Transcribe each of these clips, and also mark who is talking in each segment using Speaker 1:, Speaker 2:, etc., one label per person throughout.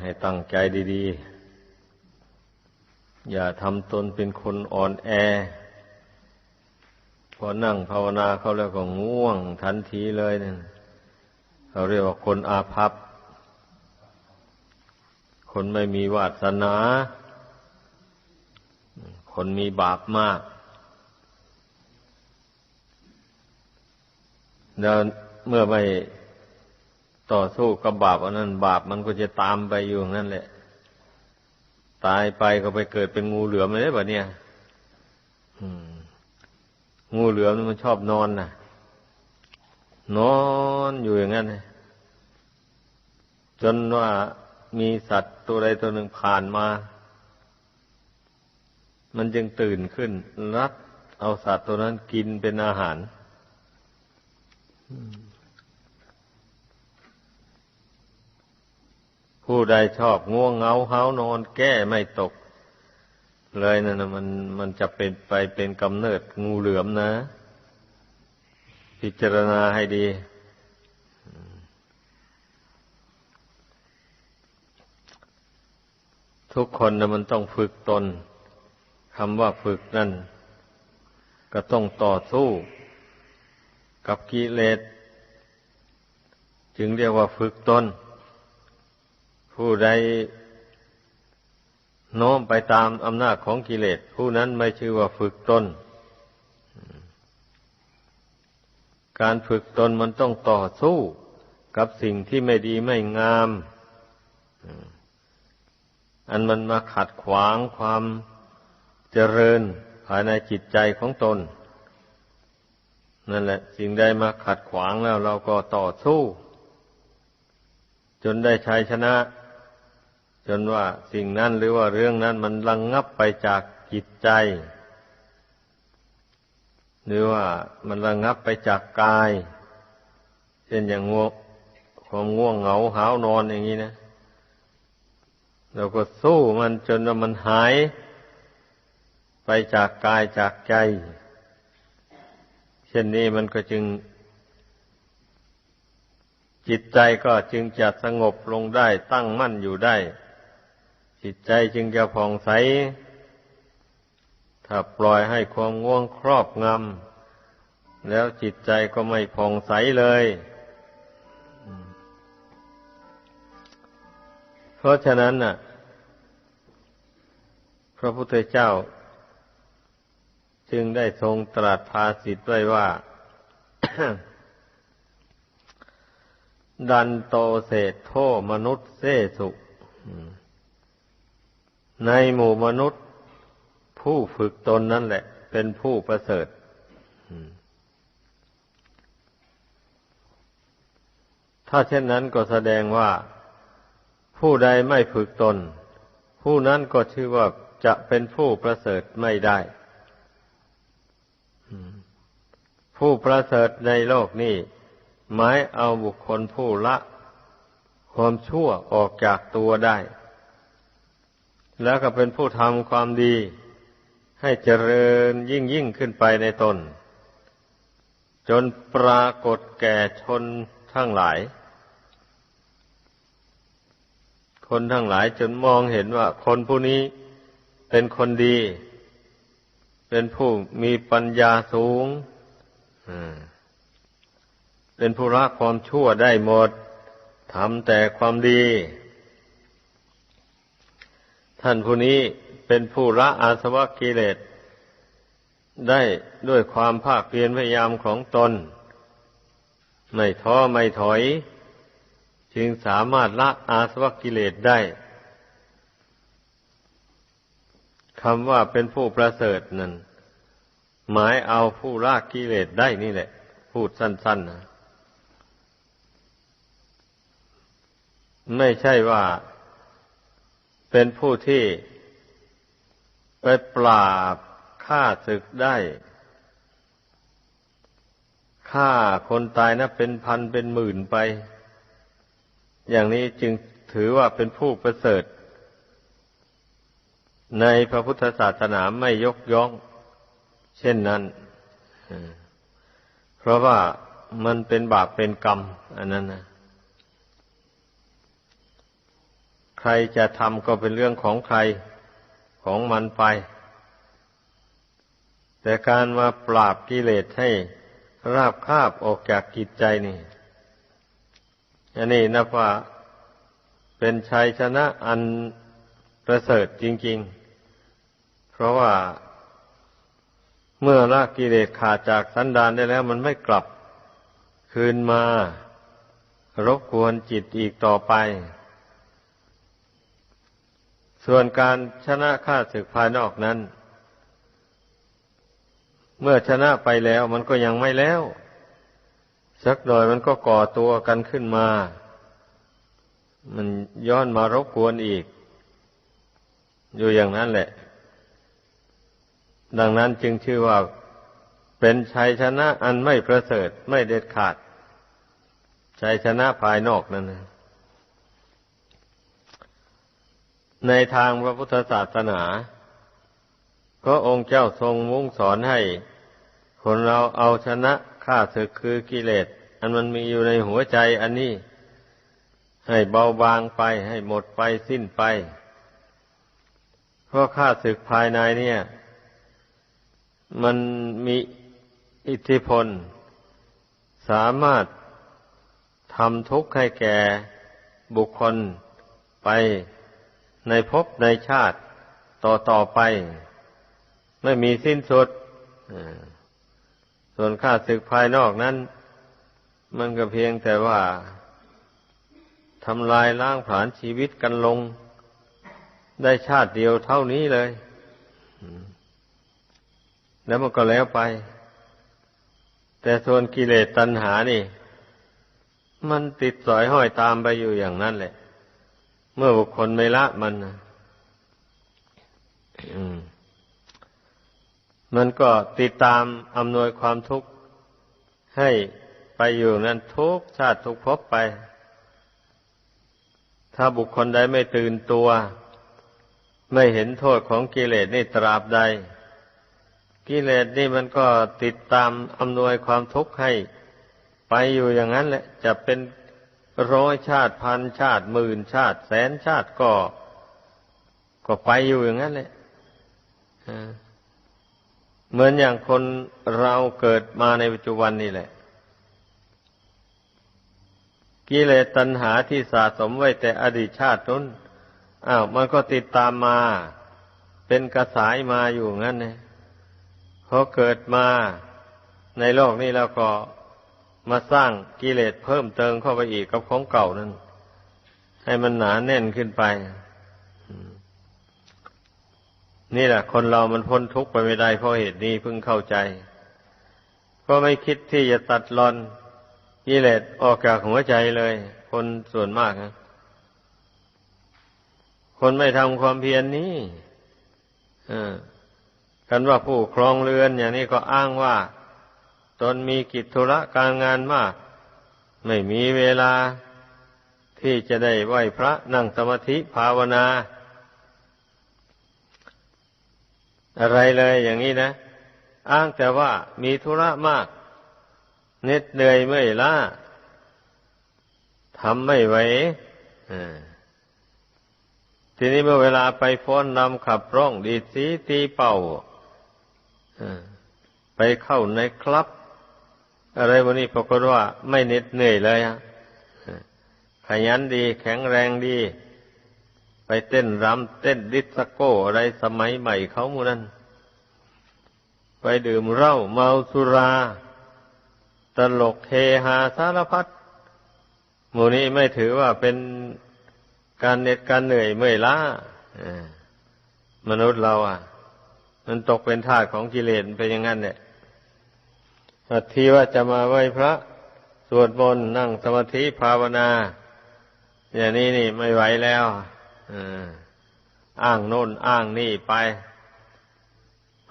Speaker 1: ให้ตั้งใจดีๆ อย่าทำตนเป็นคนอ่อนแอ พอนั่งภาวนาเขาแล้วก็ง่วงทันทีเลยเนี่ยเขาเรียกว่าคนอาภัพ คนไม่มีวาสนา คนมีบาปมากแล้วเมื่อไม่ ต่อสู้กับบาปอันนั้นบาปมันก็จะตามไปอยู่นั่นแหละ ตายไปก็ไปเกิดเป็นงูเหลือมเลยแบบเนี้ยงูเหลือมมันชอบนอนน่ะ นอนอยู่อย่างนั้นจนว่ามีสัตว์ตัวใดตัวหนึ่งผ่านมา มันจึงตื่นขึ้น รัดเอาสัตว์ตัวนั้นกินเป็นอาหาร ผู้ใดชอบง่วงเงาเฮานอนแก้ไม่ตก เลยนั่นนะมันมันจะเป็นไปเป็นกำเนิดงูเหลือมนะ พิจารณาให้ดี ทุกคนนะมันต้องฝึกตนคำว่าฝึกนั่น ก็ต้องต่อสู้กับกิเลสจึงเรียกว่าฝึกตน ผู้ใดโน้มไปตามอำนาจของกิเลส ผู้นั้นไม่ชื่อว่าฝึกตน การฝึกตนมันต้องต่อสู้กับสิ่งที่ไม่ดีไม่งาม อันมันมาขัดขวางความเจริญภายในจิตใจของตน นั่นแหละ สิ่งใดมาขัดขวางแล้วเราก็ต่อสู้ จนได้ชัยชนะ จนว่าสิ่งนั้นหรือว่าเรื่องนั้นมันระงงับไปจากจิตใจ หรือว่ามันระงงับไปจากกาย เช่นอย่างง่วงความง่วงเหงาหาวนอนอย่างนี้นะเราก็สู้มันจนว่ามันหาย ไปจากกายจากใจ เช่นนี้มันก็จึง จิตใจก็จึงจะสงบลงได้ตั้งมั่นอยู่ได้ จิตใจจึงจะผ่องใส ถ้าปล่อยให้ความง่วงครอบงำแล้วจิตใจก็ไม่ผ่องใสเลยเพราะฉะนั้นน่ะ พระพุทธเจ้า จึงได้ทรงตรัสภาสิทธ์ไว้ว่า ดันโตเศษโทมนุษย์เสสุ ในหมู่มนุษย์ ผู้ฝึกตนนั่นแหละ เป็นผู้ประเสริฐถ้าเช่นนั้นก็แสดงว่า ผู้ใดไม่ฝึกตน ผู้นั้นก็ชื่อว่าจะเป็นผู้ประเสริฐไม่ได้ผู้ประเสริฐในโลกนี้หมายเอาบุคคลผู้ละ ความชั่วออกจากตัวได้ แล้วก็เป็นผู้ทำความดี ให้เจริญยิ่งยิ่งขึ้นไปในตน จนปรากฏแก่ชนทั้งหลาย คนทั้งหลายจนมองเห็นว่า คนผู้นี้เป็นคนดี เป็นผู้มีปัญญาสูงเป็นผู้รักความชั่วได้หมดทำแต่ความดี ท่านผู้นี้เป็นผู้ละอาสวะกิเลสได้ด้วยความภาคเพียรพยายามของตน ไม่ท้อไม่ถอย จึงสามารถละอาสวะกิเลสได้คำว่าเป็นผู้ประเสริฐนั้น หมายเอาผู้ละกิเลสได้นี่แหละ พูดสั้นๆนะไม่ใช่ว่า เป็นผู้ที่ไปปราบฆ่าศึกได้ฆ่าคนตายนะเป็นพันเป็นหมื่นไป อย่างนี้จึงถือว่าเป็นผู้ประเสริฐ ในพระพุทธศาสนาไม่ยกย่อง เช่นนั้น เพราะว่ามันเป็นบาปเป็นกรรม อันนั้นนะ รจะทำก็เป็นเรื่องของใครของมันไป แต่การมาปราบกิเลสให้ราบคาบออกจากกิจใจนี่อันนี้นับว่าเป็นชัยชนะอันประเสริฐจริง ๆ เพราะว่าเมื่อละกิเลสขาดจากสันดานได้แล้ว มันไม่กลับคืนมารบกวนจิตอีกต่อไป ส่วนการชนะข้าศึกภายนอกนั้น เมื่อชนะไปแล้วมันก็ยังไม่แล้ว สักหน่อยมันก็ก่อตัวกันขึ้นมา มันย้อนมารบกวนอีก อยู่อย่างนั้นแหละ ดังนั้นจึงชื่อว่าเป็นชัยชนะอันไม่ประเสริฐไม่เด็ดขาดชัยชนะภายนอกนั่นนะ ในทางพระพุทธศาสนาก็องค์เจ้าทรงมุ่งสอนให้ คนเราเอาชนะข้าศึกคือกิเลส อันมันมีอยู่ในหัวใจอันนี้ ให้เบาบางไปให้หมดไปสิ้นไป เพราะข้าศึกภายในเนี่ย มันมีอิทธิพล สามารถทำทุกข์ให้แก่บุคคลไป ในภพในชาติต่อต่อไป ไม่มีสิ้นสุดส่วนข้าศึกภายนอกนั้น มันก็เพียงแต่ว่าทำลายล้างผลาญชีวิตกันลง ได้ชาติเดียวเท่านี้เลย แล้วมันก็แล้วไป แต่ส่วนกิเลสตัณหานี่ มันติดสอยห้อยตามไปอยู่อย่างนั้นแหละ เมื่อบุคคลไม่ละมันมันก็ติดตามอำนวยความทุกข์ให้ไปอยู่นั้นทุกชาติทุกภพไป ถ้าบุคคลใดไม่ตื่นตัว ไม่เห็นโทษของกิเลสนี่ตราบใด กิเลสนี่มันก็ติดตามอำนวยความทุกข์ให้ ไปอยู่อย่างนั้นแหละ จะเป็น ร้อยชาติพันชาติหมื่นชาติแสนชาติก็ ก็ไปอยู่อย่างนั้นแหละเหมือนอย่างคนเราเกิดมาในปัจจุบันนี่แหละ กิเลสตัณหาที่สะสมไว้แต่อดีตชาตินั้นอ้าวมันก็ติดตามมา เป็นกระสายมาอยู่งั้นเนี่ยพอเกิดมาในโลกนี้แล้วก็ มาสร้างกิเลสเพิ่มเติมเข้าไปอีกกับของเก่านั้นให้มันหนาแน่นขึ้นไป นี่แหละคนเรามันพ้นทุกข์ไปไม่ได้เพราะเหตุนี้เพิ่งเข้าใจ ก็ไม่คิดที่จะตัดรอนกิเลสออกจากหัวใจเลย คนส่วนมากนะคนไม่ทำความเพียรนนี้กันว่าผู้ครองเรือนอย่างนี้ก็อ้างว่า ตนมีกิจธุระการงานมาก ไม่มีเวลาที่จะได้ไหวพระนั่งสมาธิภาวนา อะไรเลยอย่างนี้นะ อ้างแต่ว่ามีธุระมากเหน็ดเหนื่อยเมื่อยล้าทำไม่ไหวทีนี้เมื่อเวลาไปฟ้อนนำขับร้องดีสีตีเป่าไปเข้าในคลับ อะไรวันนี้ปรากฏว่าไม่เหน็ดเหนื่อยเลยฮะขยันดี แข็งแรงดี ไปเต้นรำเต้นดิสโก้อะไรสมัยใหม่เขามูนั้น ไปดื่มเหล้าเมาสุรา ตลกเฮฮาสารพัดหมู่นี้ไม่ถือว่าเป็นการเหน็ดการเหนื่อยเมื่อยล้ามนุษย์เราอะ มันตกเป็นทาสของกิเลสเป็นอย่างนั้นเนี่ย ทีว่าจะมาไหว้พระสวดมนต์นั่งสมาธิภาวนา อย่างนี้นี่ไม่ไหวแล้วอ้างโน่นอ้างนี่ไป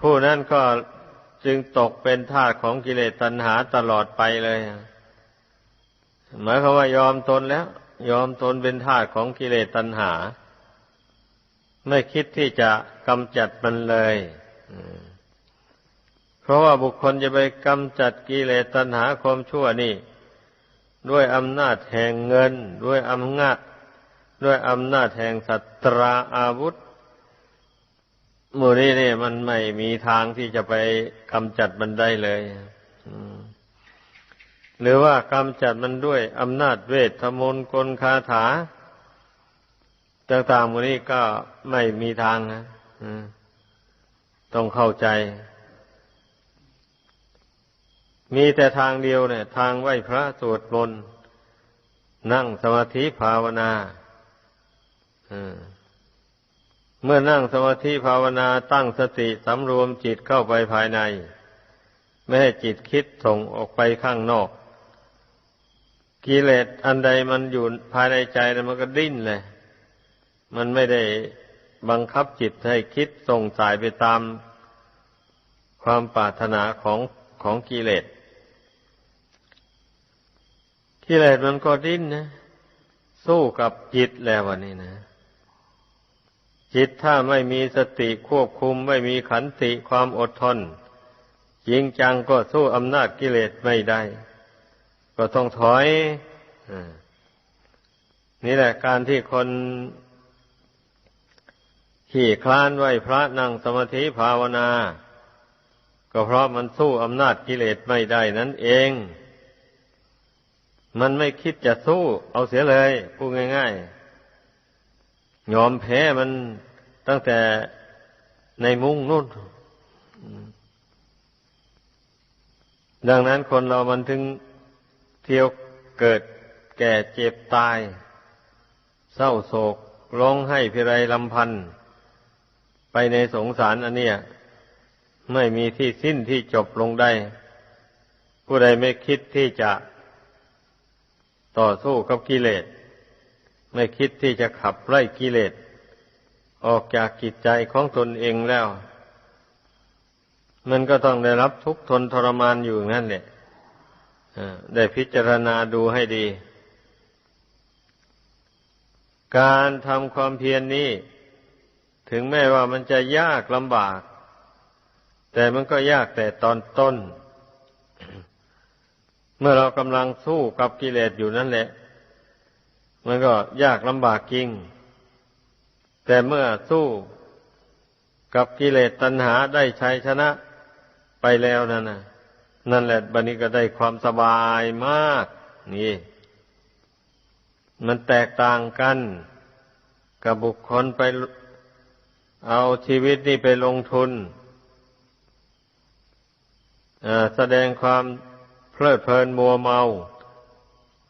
Speaker 1: ผู้นั้นก็จึงตกเป็นทาสของกิเลสตัณหาตลอดไปเลยหมายความว่ายอมตนแล้ว ยอมตนเป็นทาสของกิเลสตัณหา ไม่คิดที่จะกำจัดมันเลย อืม เพราะว่าบุคคลจะไปกำจัดกิเลสตัณหาความชั่วนี่ ด้วยอำนาจแห่งเงิน ด้วยอำนาจ ด้วยอำนาจแห่งสัตราอาวุธหมูนี้เนี่ยมันไม่มีทางที่จะไปกำจัดมันได้เลยหรือว่ากำจัดมันด้วยอำนาจเวทมนต์กลคาถาต่างๆหมูนี้ก็ไม่มีทางนะต้องเข้าใจ มีแต่ทางเดียวเนี่ย ทางไหวพระสวดมนต์นั่งสมาธิภาวนาเมื่อนั่งสมาธิภาวนาตั้งสติสำรวมจิตเข้าไปภายใน ไม่ให้จิตคิดส่งออกไปข้างนอก กิเลสอันใดมันอยู่ภายในใจแล้วมันก็ดิ้นเลย มันไม่ได้บังคับจิตให้คิดส่งสายไปตามความปรารถนาของของกิเลส กิเลสมันก็ดิ้นนะ สู้กับจิตแล้ววันนี้นะ จิตถ้าไม่มีสติควบคุมไม่มีขันติความอดทนจริงจังก็สู้อำนาจกิเลสไม่ได้ ก็ต้องถอยนี่แหละการที่คนขี่คลานไหวพระนั่งสมาธิภาวนา ก็เพราะมันสู้อำนาจกิเลสไม่ได้นั่นเอง มันไม่คิดจะสู้ เอาเสียเลยพูดง่าย ๆ ยอมแพ้มันตั้งแต่ในมุ้งนู่น ดังนั้นคนเรามันถึงเที่ยวเกิดแก่เจ็บตาย เศร้าโศกร้องไห้พิไรลำพันธ์ไปในสงสารอันเนี้ยไม่มีที่สิ้นที่จบลงได้ ผู้ใดไม่คิดที่จะ ต่อสู้กับกิเลส ไม่คิดที่จะขับไล่กิเลส ออกจากกิจใจของตนเองแล้ว มันก็ต้องได้รับทุกข์ทนทรมานอยู่นั่นแหละได้พิจารณาดูให้ดี การทำความเพียรนนี้ ถึงแม้ว่ามันจะยากลำบาก แต่มันก็ยากแต่ตอนต้น เมื่อเรากำลังสู้กับกิเลสอยู่นั่นแหละ มันก็ยากลำบากจริง แต่เมื่อสู้กับกิเลสตัณหาได้ชัยชนะไปแล้วนั่นนะนั่นแหละบันนี้ก็ได้ความสบายมาก นี่ มันแตกต่างกัน กับบุคคลไปเอาชีวิตนี่ไปลงทุนแสดงความ เพลิดเพลินมัวเมา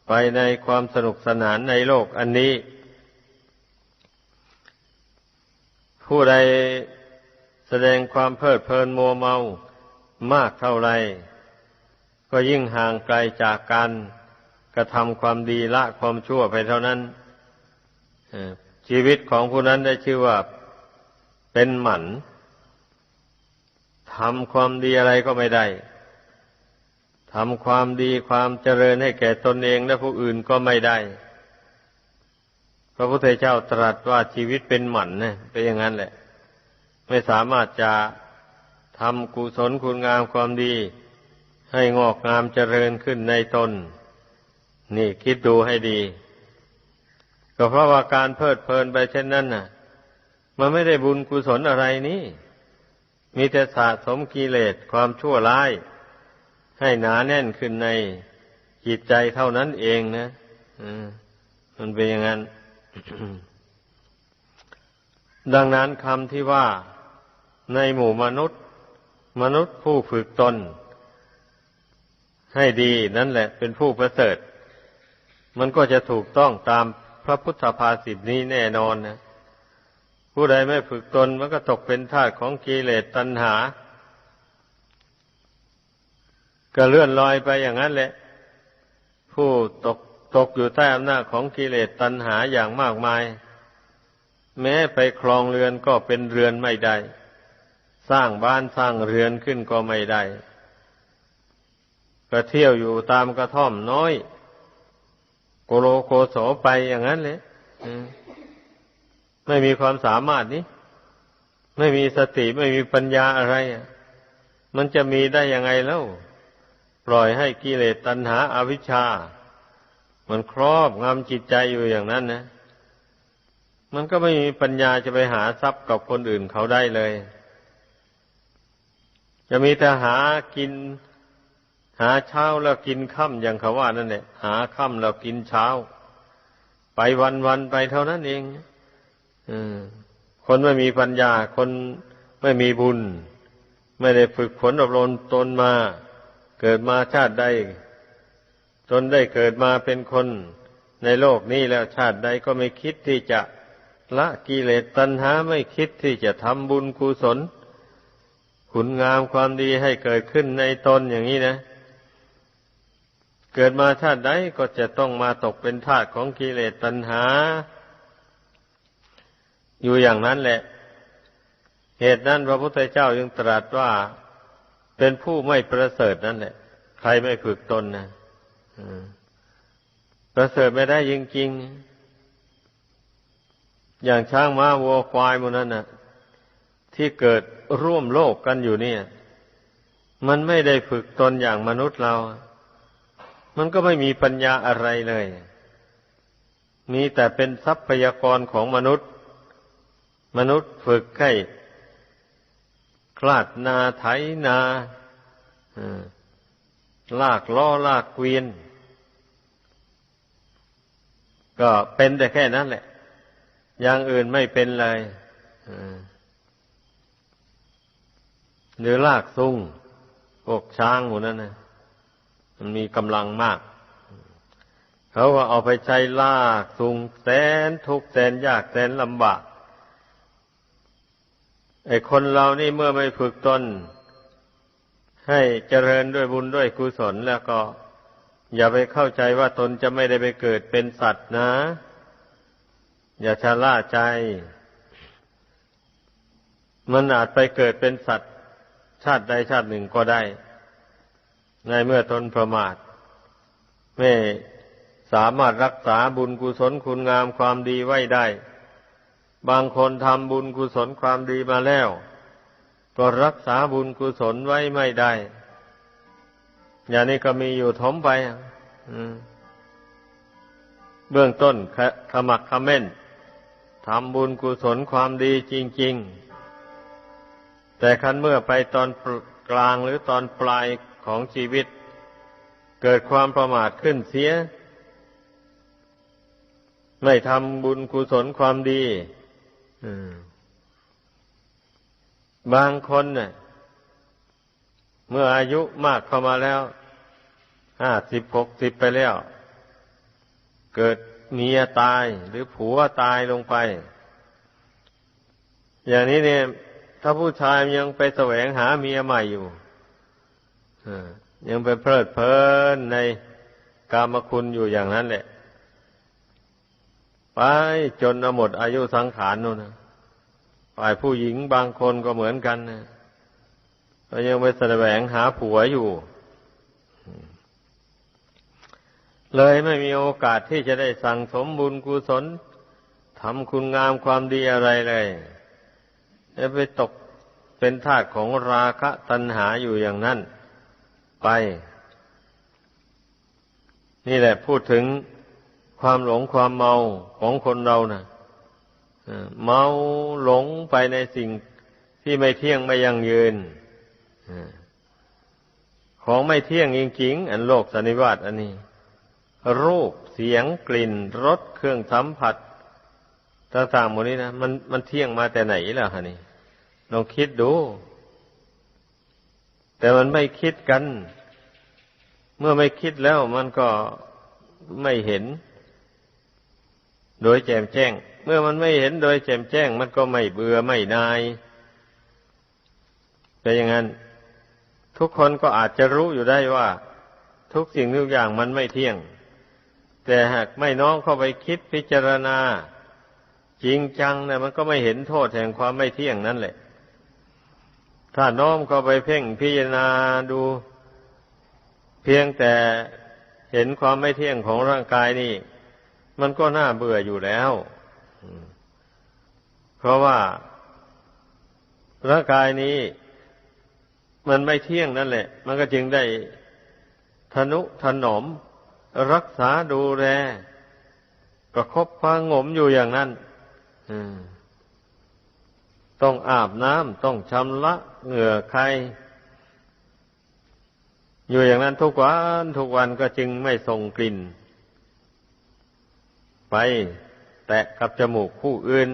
Speaker 1: ไปในความสนุกสนานในโลกอันนี้ ผู้ใดแสดงความเพลิดเพลินมัวเมามากเท่าไร ก็ยิ่งห่างไกลจากการกระทำความดีละความชั่วไปเท่านั้นชีวิตของผู้นั้นได้ชื่อว่าเป็นหมันทำความดีอะไรก็ไม่ได้ ทำความดีความเจริญให้แก่ตนเองและผู้อื่นก็ไม่ได้ พระพุทธเจ้าตรัสว่าชีวิตเป็นหมันนะเป็นอย่างนั้นแหละ ไม่สามารถจะทำกุศลคุณงามความดี ให้งอกงามเจริญขึ้นในตน นี่คิดดูให้ดี ก็เพราะว่าการเพลิดเพลินไปเช่นนั้นน่ะ มันไม่ได้บุญกุศลอะไรนี่ มีแต่สะสมกิเลสความชั่วร้าย ให้หนาแน่นขึ้นในจิตใจเท่านั้นเองนะมันเป็นอย่างนั้น ดังนั้นคำที่ว่าในหมู่มนุษย์ มนุษย์ผู้ฝึกตน ให้ดีนั่นแหละ เป็นผู้ประเสริฐ มันก็จะถูกต้องตามพระพุทธภาษิตนี้แน่นอนนะผู้ใดไม่ฝึกตนมันก็ตกเป็นทาสของกิเลสตัณหา ก็เลื่อนลอยไปอย่างนั้นแหละ ผู้ตกตกอยู่ใต้อำนาจของกิเลสตัณหาอย่างมากมาย แม้ไปครองเรือนก็เป็นเรือนไม่ได้ สร้างบ้านสร้างเรือนขึ้นก็ไม่ได้ก็เที่ยวอยู่ตามกระท่อมน้อย โกโลโกโสไปอย่างนั้นเลยไม่มีความสามารถนี้ ไม่มีสติไม่มีปัญญาอะไร มันจะมีได้ยังไงแล้ว ปล่อยให้กิเลสตัณหาอาวิชชา มันครอบงำจิตใจอยู่อย่างนั้นนะ มันก็ไม่มีปัญญาจะไปหาทรัพย์กับคนอื่นเขาได้เลย จะมีแต่หากิน หาเช้าแล้วกินค่ำอย่างเขาว่านั่นแหละหาค่ำแล้วกินเช้า ไปวันวันไปเท่านั้นเองอคนไม่มีปัญญา คนไม่มีบุญ ไม่ได้ฝึกฝนอบรมตนมา เกิดมาชาติใด จนได้เกิดมาเป็นคนในโลกนี้แล้วชาติใดก็ไม่คิดที่จะละกิเลสตัณหาไม่คิดที่จะทำบุญกุศลคุณงามความดีให้เกิดขึ้นในตนอย่างนี้นะ เกิดมาชาติใดก็จะต้องมาตกเป็นทาสของกิเลสตัณหา อยู่อย่างนั้นแหละ เหตุนั้นพระพุทธเจ้ายังตรัสว่า เป็นผู้ไม่ประเสริฐนั่นแหละใครไม่ฝึกตนนะประเสริฐไม่ได้จริงๆ อย่างช้างม้าวัวควายมันนั้นนะที่เกิดร่วมโลกกันอยู่เนี่ย มันไม่ได้ฝึกตนอย่างมนุษย์เรา มันก็ไม่มีปัญญาอะไรเลย มีแต่เป็นทรัพยากรของมนุษย์ มนุษย์ฝึกให้ คลาดนาไถนาลากล้อลากเกวียน ก็เป็นแต่แค่นั้นแหละ อย่างอื่นไม่เป็นเลยหรือลากซุงพวกช้างหมูนั่นนะมันมีกำลังมาก เขาก็เอาไปใช้ลากซุงแสนทุกแสนยากแสนลำบาก ไอ้คนเรานี่เมื่อไม่ฝึกตน ให้เจริญด้วยบุญด้วยกุศลแล้วก็ อย่าไปเข้าใจว่าตนจะไม่ได้ไปเกิดเป็นสัตว์นะ อย่าชะล่าใจ มันอาจไปเกิดเป็นสัตว์ ชาติใดชาติหนึ่งก็ได้ ในเมื่อตนประมาท ไม่สามารถรักษาบุญกุศลคุณงามความดีไว้ได้ บางคนทำบุญกุศลความดีมาแล้ว ก็รักษาบุญกุศลไว้ไม่ได้ อย่างนี้ก็มีอยู่ทมไปเบื้องต้นขมักขม้นทำบุญกุศลความดีจริง ๆ แต่คันเมื่อไปตอนกลางหรือตอนปลายของชีวิต เกิดความประมาทขึ้นเสีย ไม่ทำบุญกุศลความดี บางคนเนี่ยเมื่ออายุมากเข้ามาแล้วห้าสิบหกสิบไปแล้ว เกิดเมียตายหรือผัวตายลงไป อย่างนี้เนี่ย ถ้าผู้ชายยังไปแสวงหาเมียใหม่อยู่ยังไปเพลิดเพลินในกามคุณอยู่อย่างนั้นแหละ ไปจนหมดอายุสังขารนู่นนะฝ่ายผู้หญิงบางคนก็เหมือนกันนะก็ยังไปแสวงหาผัวอยู่ เลยไม่มีโอกาสที่จะได้สั่งสมบุญกุศลทำคุณงามความดีอะไรเลยจะไปตกเป็นทาสของราคะตัณหาอยู่อย่างนั้น ไป นี่แหละพูดถึง ความหลงความเมาของคนเรานะ่ะเมาหลงไปในสิ่งที่ไม่เที่ยงไม่ยั่งยืนของไม่เที่ยงจริงๆ อันโลกสันนิวาตอันนี้ รูปเสียงกลิ่นรสเครื่องสัมผัสต่างๆหมดนี้นะมันมันเที่ยงมาแต่ไหนล่ะฮะนี่ลองคิดดู แต่มันไม่คิดกัน เมื่อไม่คิดแล้วมันก็ไม่เห็น โดยแจ่มแจ้ง เมื่อมันไม่เห็นโดยแจ่มแจ้ง มันก็ไม่เบื่อไม่นายแต่อย่างนั้น ทุกคนก็อาจจะรู้อยู่ได้ว่า ทุกสิ่งทุกอย่างมันไม่เที่ยง แต่หากไม่น้อมเข้าไปคิดพิจารณา จริงจังเนี่ยมันก็ไม่เห็นโทษแห่งความไม่เที่ยงนั่นแหละ ถ้าน้อมเข้าไปเพ่งพิจารณาดู เพียงแต่เห็นความไม่เที่ยงของร่างกายนี่ มันก็น่าเบื่ออยู่แล้ว เพราะว่าร่างกายนี้ มันไม่เที่ยงนั่นแหละ มันก็จึงได้ทนุถนอม รักษาดูแลประคบพังงมอยู่อย่างนั้นต้องอาบน้ำต้องชำระเหงื่อใคร อยู่อย่างนั้นทุกวันทุกวันก็จึงไม่ส่งกลิ่น ไปแตะกับจมูกผู้อื่น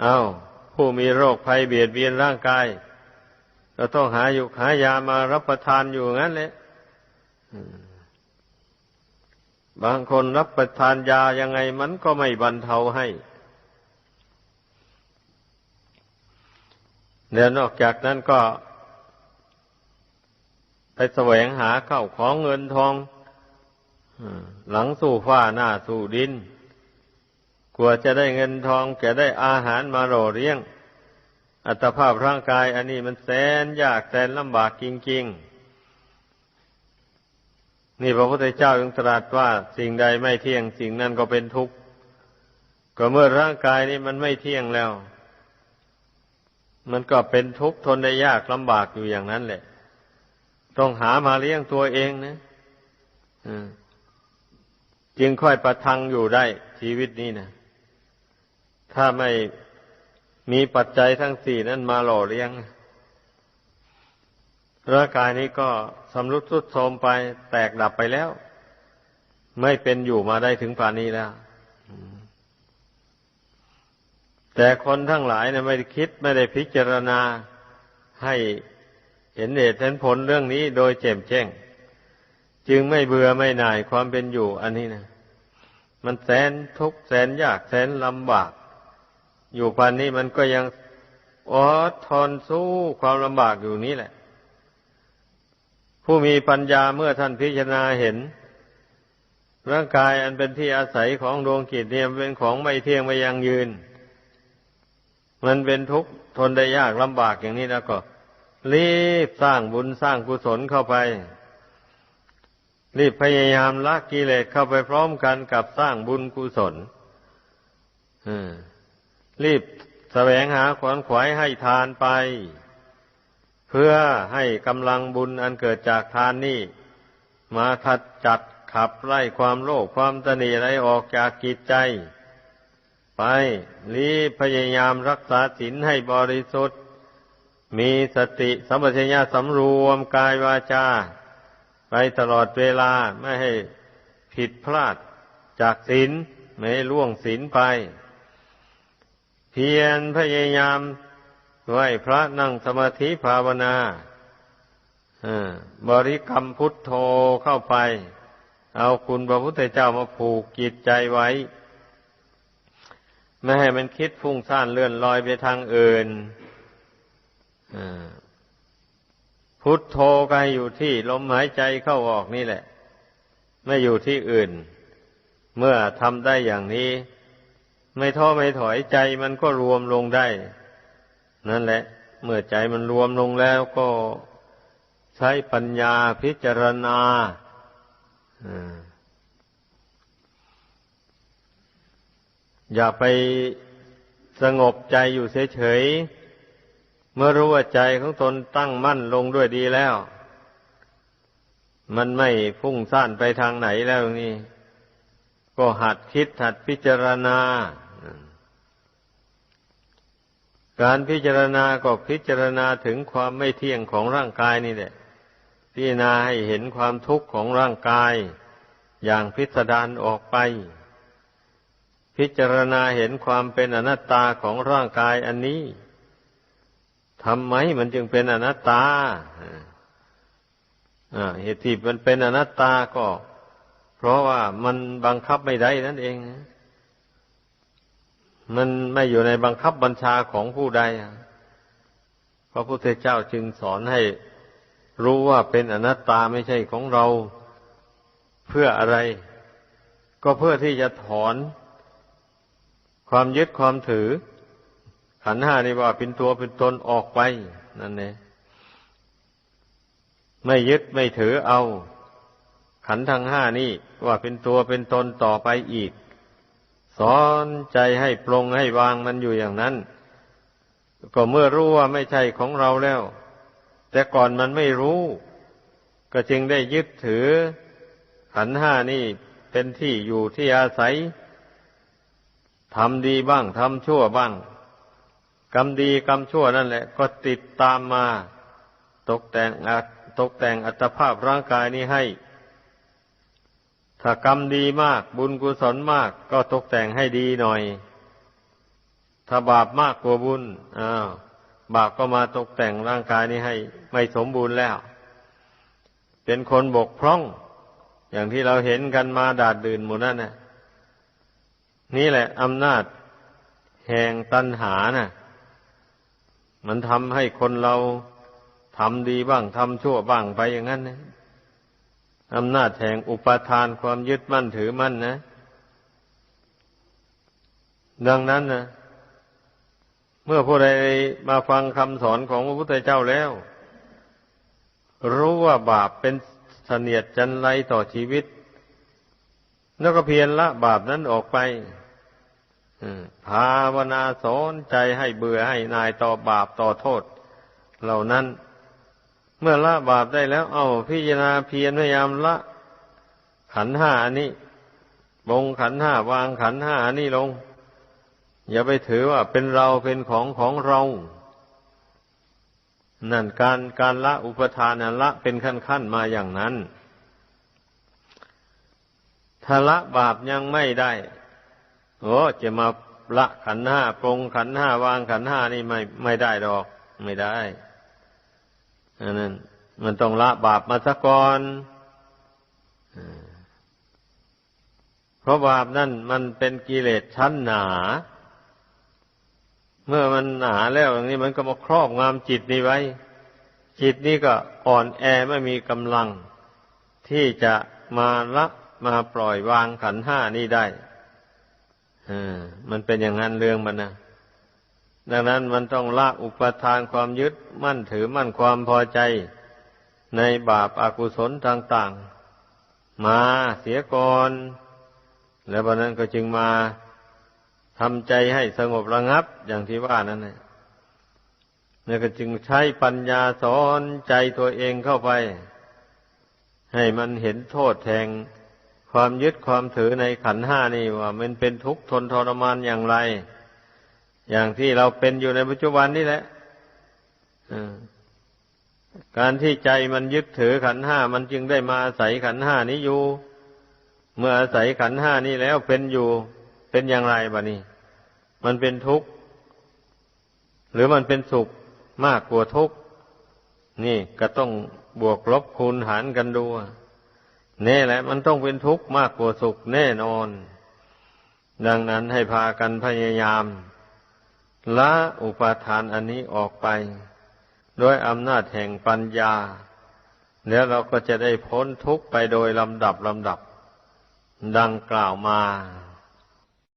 Speaker 1: เอาผู้มีโรคภัยเบียดเบียนร่างกายเราต้องหาอยู่หายามารับประทานอยู่งั้นแหละบางคนรับประทานยายังไงมันก็ไม่บรรเทาให้เดี๋ยวนอกจากนั้นก็ ไปแสวงหาเข้าของเงินทอง หลังสู่ฟ้าหน้าสู่ดิน กลัวจะได้เงินทองจะได้อาหารมาโรเลี้ยง อัตภาพร่างกายอันนี้มันแสนยากแสนลำบากจริง ๆ นี่พระพุทธเจ้ายังตรัสว่าสิ่งใดไม่เที่ยงสิ่งนั้นก็เป็นทุกข์ ก็เมื่อร่างกายนี้มันไม่เที่ยงแล้ว มันก็เป็นทุกข์ทนได้ยากลำบากอยู่อย่างนั้นแหละ ต้องหามาเลี้ยงตัวเองนะอืม จึงค่อยประทังอยู่ได้ชีวิตนี้นะถ้าไม่มีปัจจัยทั้งสี่นั้นมาหล่อเลี้ยงร่างกายนี้ก็สำรุดทรุดโทรมไปแตกดับไปแล้ว ไม่เป็นอยู่มาได้ถึงป่านนี้แล้ว แต่คนทั้งหลายเนี่ยไม่ได้คิดไม่ได้พิจารณาให้เห็นเหตุเห็นผลเรื่องนี้โดยแจ่มแจ้ง จึงไม่เบื่อไม่หน่ายความเป็นอยู่ อันนี้นะมันแสนทุกข์แสนยากแสนลำบาก อยู่พันนี้มันก็ยังอดทนสู้ความลำบากอยู่นี้แหละ ผู้มีปัญญาเมื่อท่านพิจารณาเห็น ร่างกายอันเป็นที่อาศัยของดวงกิจเนี่ยเป็นของไม่เที่ยงไม่ยังยืน มันเป็นทุกข์ทนได้ยากลำบากอย่างนี้แล้วก็ รีบสร้างบุญสร้างกุศลเข้าไป รีบพยายามละกิเลสเข้าไปพร้อมกันกับสร้างบุญกุศลรีบแสวงหาขวนขวายให้ทานไป เพื่อให้กำลังบุญอันเกิดจากทานนี้มาขัดจัดขับไล่ความโลภความตนีอะไรออกจากกิจใจ ไปรีบพยายามรักษาศีลให้บริสุทธิ์ มีสติสัมปชัญญะสำรวมกายวาจา ไปตลอดเวลาไม่ให้ผิดพลาดจากศีลไม่ให้ล่วงศีลไป เพียรพยายามไหวพระนั่งสมาธิภาวนาบริกรรมพุทโธเข้าไป เอาคุณพระพุทธเจ้ามาผูกจิตใจไว้ ไม่ให้มันคิดฟุ้งซ่านเลื่อนลอยไปทางอื่น พุทโธก็ให้อยู่ที่ลมหายใจเข้าออกนี่แหละ ไม่อยู่ที่อื่น เมื่อทำได้อย่างนี้ ไม่ท้อไม่ถอยใจมันก็รวมลงได้ นั่นแหละ เมื่อใจมันรวมลงแล้วก็ใช้ปัญญาพิจารณาอย่าไปสงบใจอยู่เฉยๆ เมื่อรู้ว่าใจของตนตั้งมั่นลงด้วยดีแล้ว มันไม่ฟุ้งซ่านไปทางไหนแล้วนี่ ก็หัดคิดหัดพิจารณา การพิจารณาก็พิจารณาถึงความไม่เที่ยงของร่างกายนี่แหละ พิจารณาให้เห็นความทุกข์ของร่างกาย อย่างพิสดารออกไป พิจารณาเห็นความเป็นอนัตตาของร่างกายอันนี้ ทำไมมันจึงเป็นอนัตตาเหตุที่มันเป็นอนัตตาก็ เพราะว่ามันบังคับไม่ได้นั่นเอง มันไม่อยู่ในบังคับบัญชาของผู้ใดพระพุทธเจ้าจึงสอนให้รู้ว่าเป็นอนัตตาไม่ใช่ของเราเพื่ออะไร ก็เพื่อที่จะถอนความยึดความถือ ขันห้านี่ว่าเป็นตัวเป็นตนออกไป นั่นเองไม่ยึดไม่ถือเอา ขันทั้งห้านี่ว่าเป็นตัวเป็นตนต่อไปอีก สอนใจให้ปรงให้วางมันอยู่อย่างนั้น ก็เมื่อรู้ว่าไม่ใช่ของเราแล้ว แต่ก่อนมันไม่รู้ ก็จึงได้ยึดถือ ขันห้านี่เป็นที่อยู่ที่อาศัยทำดีบ้างทำชั่วบ้าง กรรมดีกรรมชั่วนั่นแหละ ก็ติดตามมา ตกแต่งตตกแต่งอัตภาพร่างกายนี้ให้ ถ้ากรรมดีมาก บุญกุศลมาก ก็ตกแต่งให้ดีหน่อย ถ้าบาปมากกว่าบุญอ้าวบาปก็มาตกแต่งร่างกายนี้ให้ ไม่สมบูรณ์แล้ว เป็นคนบกพร่อง อย่างที่เราเห็นกันมาดาดดื่นหมดนั่นนะนี่แหละอำนาจแห่งตัณหานะ่ะ มันทำให้คนเราทำดีบ้างทำชั่วบ้างไปอย่างนั้นนะอำนาจแห่งอุปทานความยึดมั่นถือมั่นนะ ดังนั้นนะเมื่อผู้ใดมาฟังคำสอนของพระพุทธเจ้าแล้ว รู้ว่าบาปเป็นเสนียดจันไรต่อชีวิต แล้วก็เพียรละบาปนั้นออกไป ภาวนาสอนใจให้เบื่อให้นายต่อบาปต่อโทษ เหล่านั้น เมื่อละบาปได้แล้ว เอาพิจารณาเพียรพยายามละ ขันห้าอันนี้ลงขันห้าวางขันห้าอันนี้ลง อย่าไปถือว่าเป็นเราเป็นของของเรา นั่นการการละอุปทานละเป็นขั้นขั้นมาอย่างนั้นถ้าละบาปยังไม่ได้ โอ้จะมาละขันห้าปรงขันห้าวางขันห้านี่ไม่ไม่ได้ดอก ไม่ได้อันนั้นมันต้องละบาปมาสักก่อนเพราะบาปนั่นมันเป็นกิเลสชั้นหนา เมื่อมันหนาแล้วอย่างนี้มันก็มาครอบงำจิตนี้ไว้ จิตนี้ก็อ่อนแอไม่มีกำลัง ที่จะมาละมาปล่อยวางขันห้านี้ได้ มันเป็นอย่างนั้นเรื่องมันนะดังนั้นมันต้องละอุปทานความยึดมั่นถือมั่นความพอใจ ในบาปอากุศลต่าง ๆ มาเสียก่อน แล้ววันนั้นก็จึงมาทำใจให้สงบระงับอย่างที่ว่านั่นนะแล้วก็จึงใช้ปัญญาสอนใจตัวเองเข้าไป ให้มันเห็นโทษแทง ความยึดความถือในขันห้านี่ว่า มันเป็นทุกข์ทนทรมานอย่างไร อย่างที่เราเป็นอยู่ในปัจจุบันนี่แหละการที่ใจมันยึดถือขันห้ามันจึงได้มาอาศัยขันห้านี้อยู่ เมื่ออาศัยขันห้านี้แล้วเป็นอยู่เป็นอย่างไรบะนี่มันเป็นทุกข์หรือมันเป็นสุขมากกว่าทุกข์นี่ก็ต้องบวกลบคูณหารกันดู นี่แหละ มันต้องเป็นทุกข์มากกว่าสุขแน่นอน ดังนั้นให้พากันพยายามละอุปาทานอันนี้ออกไป ด้วยอำนาจแห่งปัญญา แล้วเราก็จะได้พ้นทุกข์ไปโดยลำดับลำดับ ดังกล่าวมา